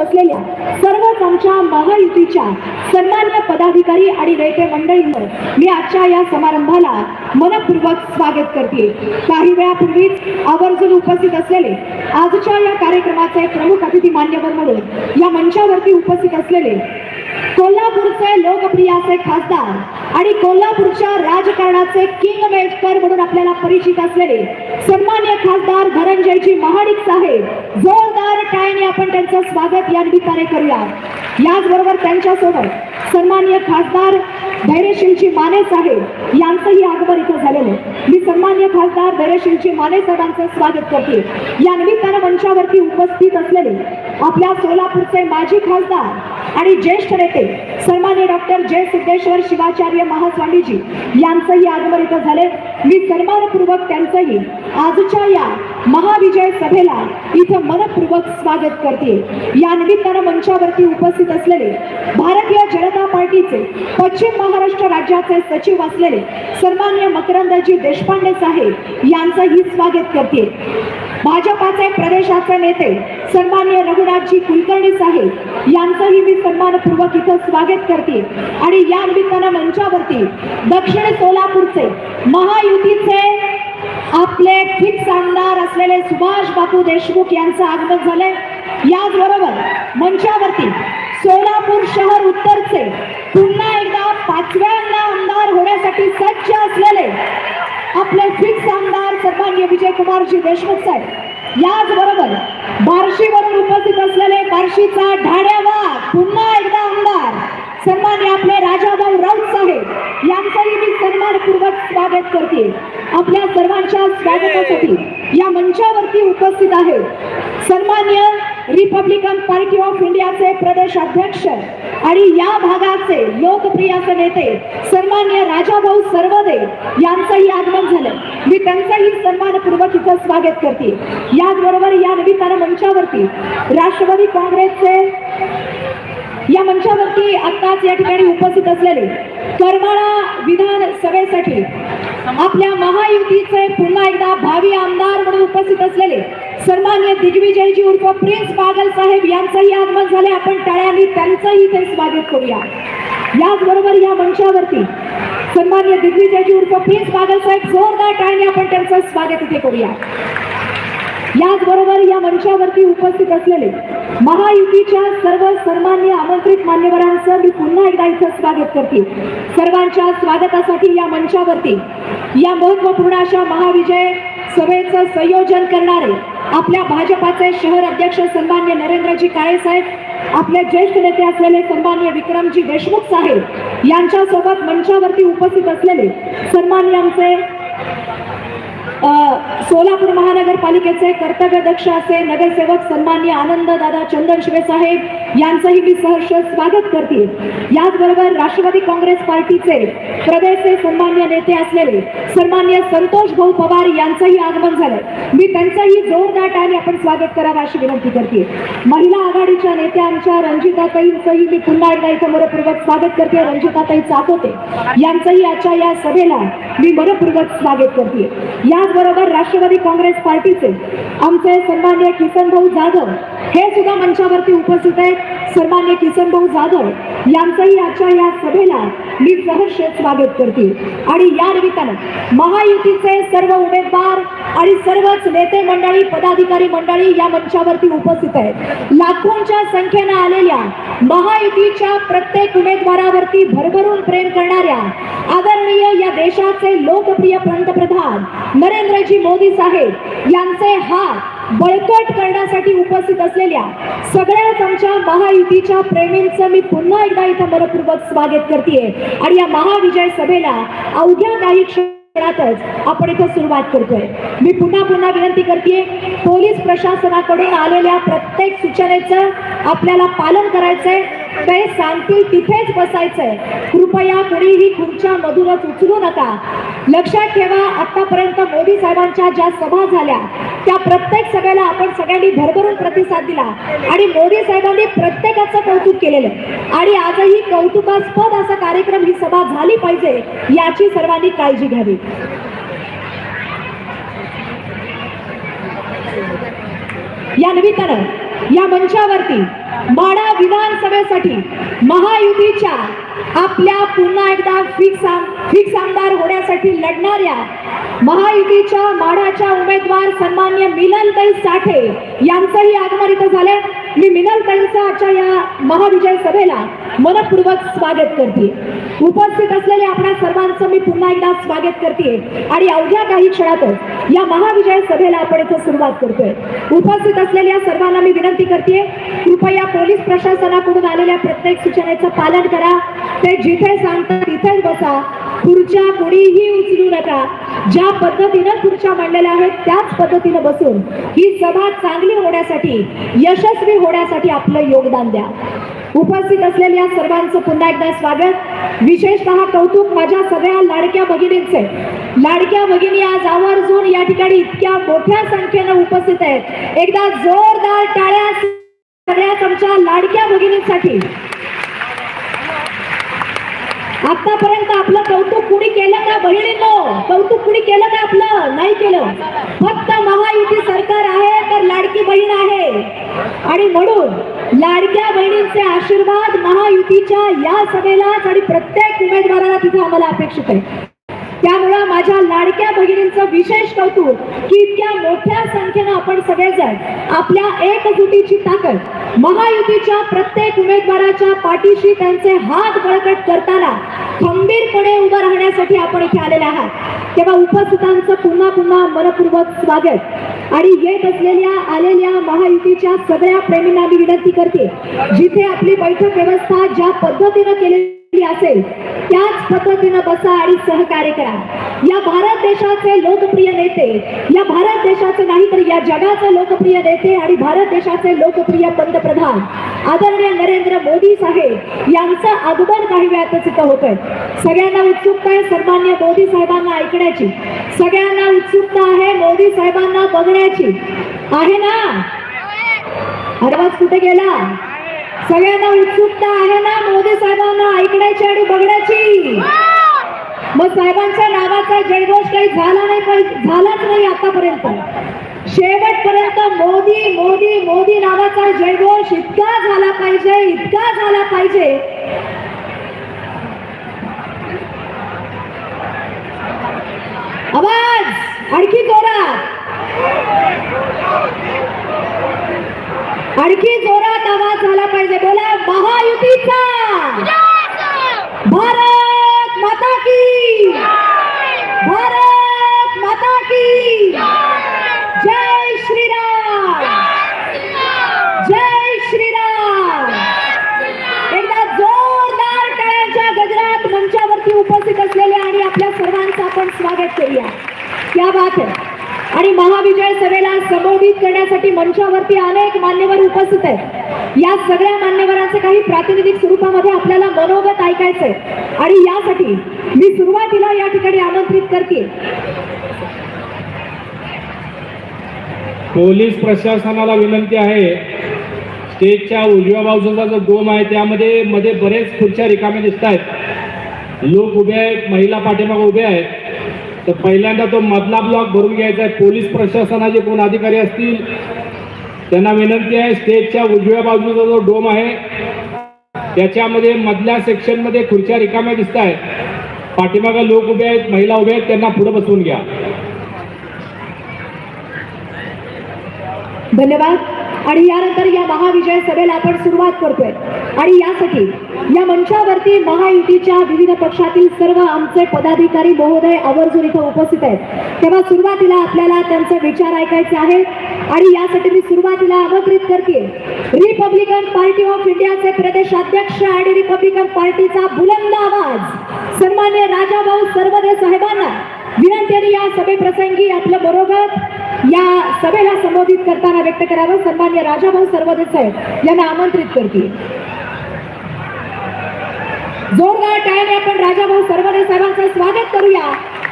असलेल्या सर्वच आमच्या महायुतीच्या सन्मान्य पदाधिकारी आणि नेते मंडळींवर मी आजच्या या समारंभाला मनपूर्वक स्वागत करते. काही वेळापूर्वीच आवर्जून उपस्थित असलेले आजच्या या कार्यक्रमाचे प्रमुख अतिथी मान्यवर म्हणून या मंचावरती उपस्थित असलेले कोल्हापूरचे लोकप्रिय असे खासदार आणि कोल्हापूरच्या राजकारणाचे किंग मेकर म्हणून आपल्याला परिचित असलेले सन्मान्य खासदार धनंजयजी महाडिक साहेब जोरदार टाळ्याने आपण त्यांचं स्वागत या निमित्ताने करूया. याचबरोबर त्यांच्यासोबत सन्मान्य खासदार धैर्यशीलजी माने साहेब यांचंही आगमन इथं झालेलं मी सन्मान्य खासदार धैर्यशीलजी माने साहेबांचं स्वागत करते. या निमित्तानं मंचावरती उपस्थित असलेले आपल्या सोलापूरचे माजी खासदार आणि ज्येष्ठ नेते सन्मान्य डॉक्टर जय सिद्धेश्वर शिवाचार्य आचार्य महास्वामीजी यांचंही आगमन इथं झाले मी सन्मानपूर्वक त्यांचंही आजच्या या महाविजय सभेला इथं मनपूर्वक स्वागत करते. या निमित्तानं मंचावरती उपस्थित असलेले भारतीय जनता पार्टीचे पश्चिम महाराष्ट्र राज्याचे सचिव असलेले सन्मान्य मकरंदजी देशपांडे साहेब यांचंही स्वागत करते. भाजपाचे प्रदेशाचे नेते सन्मान्य रघुनाथजी कुलकर्णी साहेब यांचंही मी सन्मानपूर्वक इथं स्वागत करते. आणि या निमित्तानं मंचावरती दक्षिण सोलापूरचे महायुतीचे आपले फिक्स आमदार असलेले सुभाष बापू देशमुख यांचं आगमन झालंय. याचबरोबर मंचावरती सोलापूर शहर उत्तरचे पुन्हा एकदा पाचव्यांदा आमदार होण्यासाठी सज्ज असलेले आपले फिक्स आमदार सन्मान्य विजयकुमारजी देशमुख साहेब. याचबरोबर बार्शीवरून उपस्थित असलेले बार्शीचा ढाड्यावा पुन्हा एकदा आमदार. सन्मान आपले राजाभाऊ राऊत साहेब यांचंही मी सन्मानपूर्वक स्वागत करते. आपल्या सर्वांच्या स्वागतासाठी या मंचावरती उपस्थित आहेत सन्मान्य रिपब्लिकन पार्टी ऑफ इंडियाचे प्रदेश अध्यक्ष आणि या भागाचे लोकप्रिय असे नेते सन्मान्य राजाभाऊ सर्वदे यांचंही आगमन झालं. मी त्यांचंही सन्मानपूर्वक इथं स्वागत करते. याचबरोबर या निमित्तानं मंचावरती राष्ट्रवादी काँग्रेसचे या मंचावरती आत्ताच या ठिकाणी उपस्थित असलेले करमाळा विधानसभेसाठी आपल्या महायुतीचे पुन्हा एकदा भावी आमदार म्हणून उपस्थित असलेले सन्मान्य दिग्विजयजी उर्फ प्रिन्स बागल साहेब यांचंही आगमन झाले आपण टाळ्यांनी त्यांचंही ते स्वागत करूया. याचबरोबर या मंचावरती सन्मान्य दिग्विजयजी उर्फ प्रिन्स बागल साहेब जोरदार टाळ्यांनी आपण त्यांचं स्वागत इथे करूया. याचबरोबर या मंचावरती उपस्थित असलेले महायुतीच्या सर्व सन्मान्य आमंत्रित मान्यवरांचं मी पुन्हा एकदा इथं स्वागत करते. सर्वांच्या स्वागतासाठी या मंचावरती या महत्त्वपूर्ण अशा महाविजय सभेचं संयोजन करणारे आपल्या भाजपाचे शहर अध्यक्ष सन्मान्य नरेंद्रजी काळे साहेब आपले ज्येष्ठ नेते असलेले सन्मान्य विक्रमजी देशमुख साहेब यांच्यासोबत मंचावरती उपस्थित असलेले सन्मान्य आमचे सोलापूर महानगरपालिकेचे कर्तव्यदक्ष असे नगरसेवक सन्मान्य आनंद दादा चंदन शिवे साहेब यांचंही मी सहर्ष स्वागत करतील याचबरोबर राष्ट्रवादी काँग्रेस पार्टीचे प्रदेशचे सन्मान्य नेते असलेले सन्मान्य संतोष भाऊ पवार यांचंही आगमन झालं. मी त्यांचंही जोरदार टाळी आपण स्वागत करावं अशी विनंती करते. महिला आघाडीच्या नेत्या आमच्या रंजिताताईंचंही मी पुन्हा एकदा इथं मनपूर्वक स्वागत करते. रंजिताताई चाकोते यांचंही आजच्या या सभेला मी मनपूर्वक स्वागत करते. त्याचबरोबर राष्ट्रवादी काँग्रेस पार्टीचे आमचे सन्मान्य किसनभाऊ जाधव हे सुद्धा मंचावरती उपस्थित आहेत. सन्मान्य किसनभाऊ जाधव यांचंही आजच्या या सभेला मी सहर्ष स्वागत करते. आणि या निमित्तानं महायुतीचे सर्व उमेदवार आणि सर्वच नेते मंडळी पदाधिकारी मंडळी या मंचावरती उपस्थित आहेत. लाखोंच्या संख्येनं आलेल्या महायुतीच्या प्रत्येक उमेदवारावरती भरभरून प्रेम करणाऱ्या या देशाचे लोकप्रिय पंतप्रधान नरेंद्रजी मोदी साहेब यांचे हात बळकट करण्यासाठी उपस्थित असलेल्या सगळ्याच आमच्या महायुतीच्या प्रेमींचं मी पुन्हा एकदा इथं मनपूर्वक स्वागत करते आणि या महाविजय सभेला अवघ्या काही क्षणातच आपण इथं सुरुवात करतोय. मी पुन्हा पुन्हा विनंती करते पोलीस प्रशासनाकडून आलेल्या प्रत्येक सूचनेचं आपल्याला पालन करायचंय. ते सांगतील तिथेच बसायचंय. कृपया कुणीही खुर्च्या मधूनच उचलू नका. लक्षात ठेवा आतापर्यंत मोदी साहेबांच्या ज्या सभा झाल्या त्या प्रत्येक सभेला आपण सगळ्यांनी भरभरून प्रतिसाद दिला आणि मोदी साहेबांनी प्रत्येकाचं कौतुक केलेलं. आणि आजही कौतुकास्पद असा कार्यक्रम ही सभा झाली पाहिजे याची सर्वांनी काळजी घ्यावी. या निमित्तानं या मंचावरती माडा विधानसभेसाठी महायुतीच्या आपल्या पुन्हा एकदा फिक्स फिक्स आमदार होण्यासाठी लढणाऱ्या महायुतीच्या माढाच्या उमेदवार सन्मान्य मिलनताई साठे यांचंही आगमन इथं झाले मी मिनलताईंचं आजच्या या महाविजय सभेला मनपूर्वक स्वागत करते. उपस्थित असलेल्या आपल्या सर्वांचं मी पुन्हा एकदा स्वागत करते आणि अवघ्या काही क्षणातच या महाविजय सभेला आपण इथं सुरुवात करतोय. उपस्थित असलेल्या सर्वांना मी विनंती करते कृपया पोलीस प्रशासनाकडून आलेल्या प्रत्येक सूचनेचं पालन करा. ते जिथे सांगतात तिथेच बसा. खुर्च्या कुणीही उचलू नका. ज्या पद्धतीनं खुर्च्या मांडलेल्या आहेत त्याच पद्धतीनं बसून ही सभा चांगली होण्यासाठी यशस्वी होण्यासाठी आपलं योगदान द्या. उपस्थित असलेल्या सर्वांचं पुन्हा एकदा स्वागत. विशेषतः कौतुक माझ्या सगळ्या लाडक्या भगिनींचे. लाडक्या भगिनी आज आवर्जून या ठिकाणी इतक्या मोठ्या संख्येनं उपस्थित आहेत. एकदा जोरदार टाळ्या सगळ्याच आमच्या लाडक्या भगिनींसाठी. आतापर्यंत आपलं कौतुक कुणी केलं का बहिणींनो? कौतुक कुणी केलं का आपलं? नाही केलं. फक्त महायुती सरकार आहे तर लाडकी बहीण आहे. आणि म्हणून लाडक्या बहिणींचे आशीर्वाद महायुतीच्या या सभेलाच आणि प्रत्येक उमेदवाराला तिथे आम्हाला अपेक्षित आहे. त्यामुळं माझ्या लाडक्या भगिनींचं विशेष कौतुक की इतक्या मोठ्या संख्येनं आपण सगळेजण आपल्या एकजुटीची ताकद महायुतीच्या प्रत्येक उमेदवाराच्या पाठीशी त्यांचे हात बळकट करताना खंबीरपणे उभं राहण्यासाठी आपण इथे आलेले आहात. तेव्हा उपस्थितांचं पुन्हा पुन्हा मनपूर्वक स्वागत. आणि येत असलेल्या आलेल्या महायुतीच्या सगळ्या प्रेमींना मी विनंती करते जिथे आपली बैठक व्यवस्था ज्या पद्धतीनं केलेली असेल त्याच पद्धतीनं बसा आणि सहकार्य करा. या भारत देशाचे लोकप्रिय नेते या भारत देशाचे नाही तर या जगाचे लोकप्रिय नेते आणि भारत देशाचे लोकप्रिय पंतप्रधान आदरणीय नरेंद्र मोदी साहेब यांचं आगमन काही वेळातच इथं होत आहे सगळ्यांना उत्सुकता आहे सन्मान्य मोदी साहेबांना ऐकण्याची. सगळ्यांना उत्सुकता आहे मोदी साहेबांना बघण्याची. आहे ना? आवाज कुठे गेला? सगळ्यांना उत्सुकता आहे ना मोदी साहेबांना ऐकण्याची आणि बघण्याची? मग साहेबांच्या नावाचा जयघोष काही झाला नाही झालाच नाही आतापर्यंत. शेवटपर्यंत मोदी मोदी मोदी नावाचा जयघोष इतका झाला पाहिजे इतका झाला पाहिजे. आवाज आणखी जोरात. आणखी जोरात आवाज झाला पाहिजे. बोला महायुतीचा! भारत माता की! भारत माता की! जय श्रीराम! जय श्रीराम! एकदा जोरदार टाळ्यांच्या गजरात मंचावरती उपस्थित असलेल्या आणि आपल्या सर्वांचं आपण स्वागत करूया. क्या बात आहे. आणि महाविजय सभेला संबोधित करण्यासाठी मंचावरती अनेक मान्यवर उपस्थित आहेत. या सगळ्या मान्यवरांचे काही प्रातिनिधिक स्वरूपामध्ये आपल्याला मनोगत ऐकायचंय आणि यासाठी मी सुरुवातीला या ठिकाणी आमंत्रित करते. पोलीस प्रशासनाला विनंती आहे. स्टेजच्या उजव्या बाजूचा जो डोम आहे त्यामध्ये मध्ये बरेच खुर्च्या रिकाम्या दिसत आहेत लोक उभे आहेत महिला पाठीमागे उभे आहेत. तर पहिल्यांदा तो मधला ब्लॉक भरून घ्यायचा आहे. पोलीस प्रशासनाचे कोण अधिकारी असतील त्यांना विनंती आहे स्टेजच्या उजव्या बाजूचा जो डोम आहे त्याच्यामध्ये मधल्या सेक्शनमध्ये खुर्च्या रिकाम्या दिसत आहेत. पाठीमागे लोक उभे आहेत महिला उभे आहेत त्यांना पुढे बसवून घ्या. धन्यवाद. आणि यानंतर या महाविजय सभेला आपण सुरुवात करतोय. आणि यासाठी या मंचावरती महायुतीच्या विविध पक्षातील सर्व आमचे पदाधिकारी महोदय आवर्जून इथं उपस्थित आहेत. तेव्हा सुरुवातीला आपल्याला त्यांचे विचार ऐकायचे आहेत. आणि यासाठी मी सुरुवातीला आमंत्रित करते रिपब्लिकन पार्टी ऑफ इंडियाचे प्रदेशाध्यक्ष आणि रिपब्लिकन पार्टीचा बुलंद आवाज. सन्मान्य राजाभाऊ सर्वदे साहेबांना विनंती या सभेप्रसंगी आपलं बरोबर या सभेला संबोधित करताना व्यक्त करावं. सन्मान सन्मान्य राजाभाऊ सर्वदे साहेब यांना आमंत्रित करते. जोरदार टाळ्याने आपण राजाभाऊ सर्वदे साहेबांचं स्वागत करूया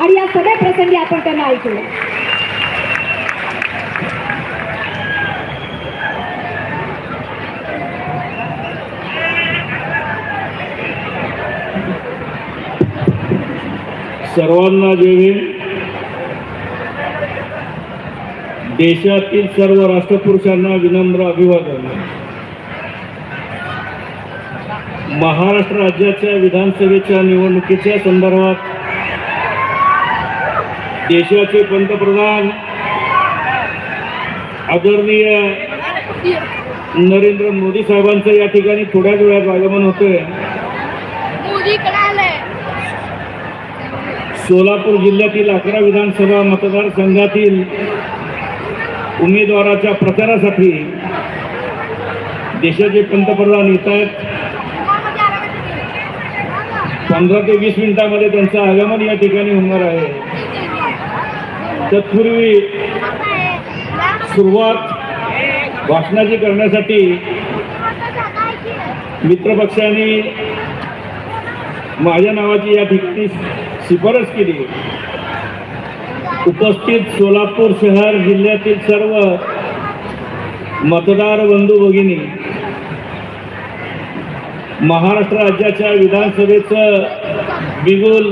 आणि या सगळ्या प्रसंगी आपण त्यांना ऐकूया. सर्वांना जय देशातील सर्व राष्ट्रपुरुषांना विनम्र अभिवादन. महाराष्ट्र राज्याच्या विधानसभेच्या निवडणुकीच्या संदर्भात देशाचे पंतप्रधान आदरणीय नरेंद्र मोदी साहेबांचं या ठिकाणी थोड्याच वेळात आगमन होतंय. सोलापूर जिल्ह्यातील अकरा विधानसभा मतदारसंघातील उमेदवाराच्या प्रचारासाठी देशाचे पंतप्रधान येत आहेत. पंधरा ते वीस मिनिटांमध्ये त्यांचं आगमन या ठिकाणी होणार आहे. तत्पूर्वी सुरुवात भाषणाची करण्यासाठी मित्रपक्षांनी माझ्या नावाची या ठिकाणी शिफारस केली. उपस्थित सोलापूर शहर जिल्ह्यातील सर्व मतदार बंधू भगिनी महाराष्ट्र राज्याच्या विधानसभेचं बिगुल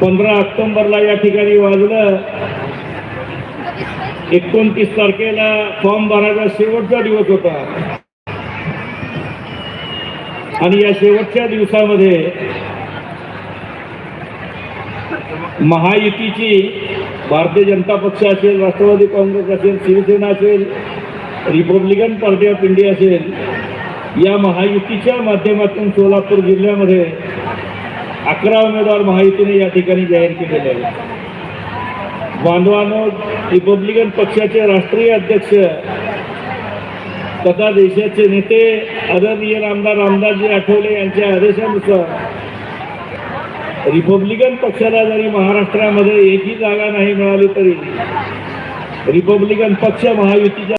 पंधरा ऑक्टोंबरला या ठिकाणी वाजलं. एकोणतीस तारखेला फॉर्म भरायचा शेवटचा दिवस होता. आणि या शेवटच्या दिवसामध्ये महायुतीची भारतीय जनता पक्ष असेल राष्ट्रवादी काँग्रेस असेल शिवसेना असेल रिपब्लिकन पार्टी ऑफ इंडिया असेल या महायुतीच्या माध्यमातून सोलापूर जिल्ह्यामध्ये अकरा उमेदवार महायुतीने या ठिकाणी जाहीर केलेले आहेत. बांधवानो रिपब्लिकन पक्षाचे राष्ट्रीय अध्यक्ष तथा देशाचे नेते आदरणीय आमदार रामदासजी आठवले यांच्या आदेशानुसार रिपब्लिकन पक्षाला जरी महाराष्ट्रामध्ये एकही जागा नाही मिळाली तरी रिपब्लिकन पक्ष महायुतीच्या